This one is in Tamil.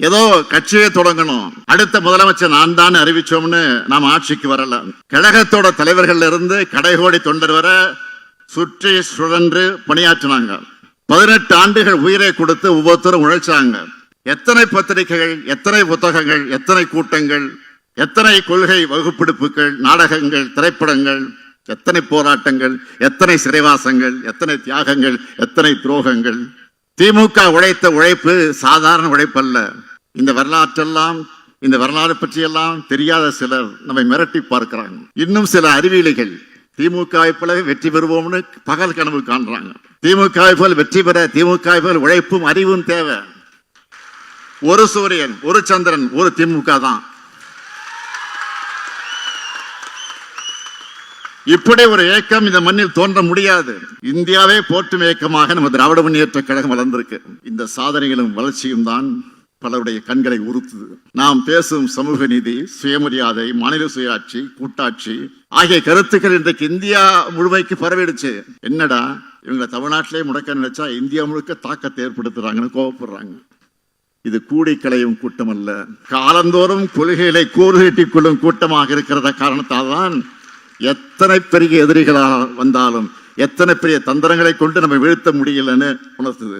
ஏதோ கட்சியை தொடங்கணும். அடுத்த முதலமைச்சர் நான் தான் அறிவிச்சோம்னு நாம் ஆட்சிக்கு வரலாம் கழகத்தோட தலைவர்கள் இருந்து கடைகோடி தொண்டர் வர சுற்றி சுழன்று பணியாற்றினாங்க. பதினெட்டு ஆண்டுகள் உயிரை கொடுத்து ஒவ்வொருத்தரும் உழைச்சாங்க. எத்தனை பத்திரிகைகள் எத்தனை புத்தகங்கள் எத்தனை கூட்டங்கள் எத்தனை கொள்கை வகுப்பெடுப்புகள் நாடகங்கள் திரைப்படங்கள் எத்தனை போராட்டங்கள் எத்தனை சிறைவாசங்கள் எத்தனை தியாகங்கள் எத்தனை துரோகங்கள் திமுக உழைத்த உழைப்பு சாதாரண உழைப்பல்ல. இந்த வரலாற்றெல்லாம் இந்த வரலாறு பற்றியெல்லாம் தெரியாத சிலர் நம்மை மிரட்டி பார்க்கிறாங்க. இன்னும் சில அறிவியலிகள் திமுக போல வெற்றி பெறுவோம்னு பகல் கனவு காண்றாங்க. திமுக போல் வெற்றி பெற திமுக போல் உழைப்பும் அறிவும் தேவை. ஒரு சூரியன் ஒரு சந்திரன் ஒரு திமுக தான். இப்படி ஒரு இயக்கம் இந்த மண்ணில் தோன்ற முடியாது. இந்தியாவே போற்றும் இயக்கமாக நம்ம திராவிட முன்னேற்ற கழகம் வளர்ந்திருக்கு. இந்த சாதனைகளும் வளர்ச்சியும் தான் பலருடைய கண்களை உறுத்துது. நாம் பேசும் சமூக நீதி சுயமரியாதை மாநில சுயாட்சி கூட்டாட்சி ஆகிய கருத்துக்கள் இன்றைக்கு இந்தியா முழுமைக்கு பரவிடுச்சு. என்னடா இவங்களை தமிழ்நாட்டிலே முடக்க நினைச்சா இந்தியா முழுக்க தாக்கத்தை ஏற்படுத்துறாங்கன்னு கோவப்படுறாங்க. இது கூடி களையும் கூட்டம் அல்ல காலந்தோறும் கொள்கைகளை கூறுகட்டிக் கொள்ளும் கூட்டமாக இருக்கிறத காரணத்தால் தான் எத்தனை பெரிய எதிரிகளாக வந்தாலும் எத்தனை பெரிய தந்திரங்களை கொண்டு நம்ம வீழ்த்த முடியலன்னு உணர்த்துது.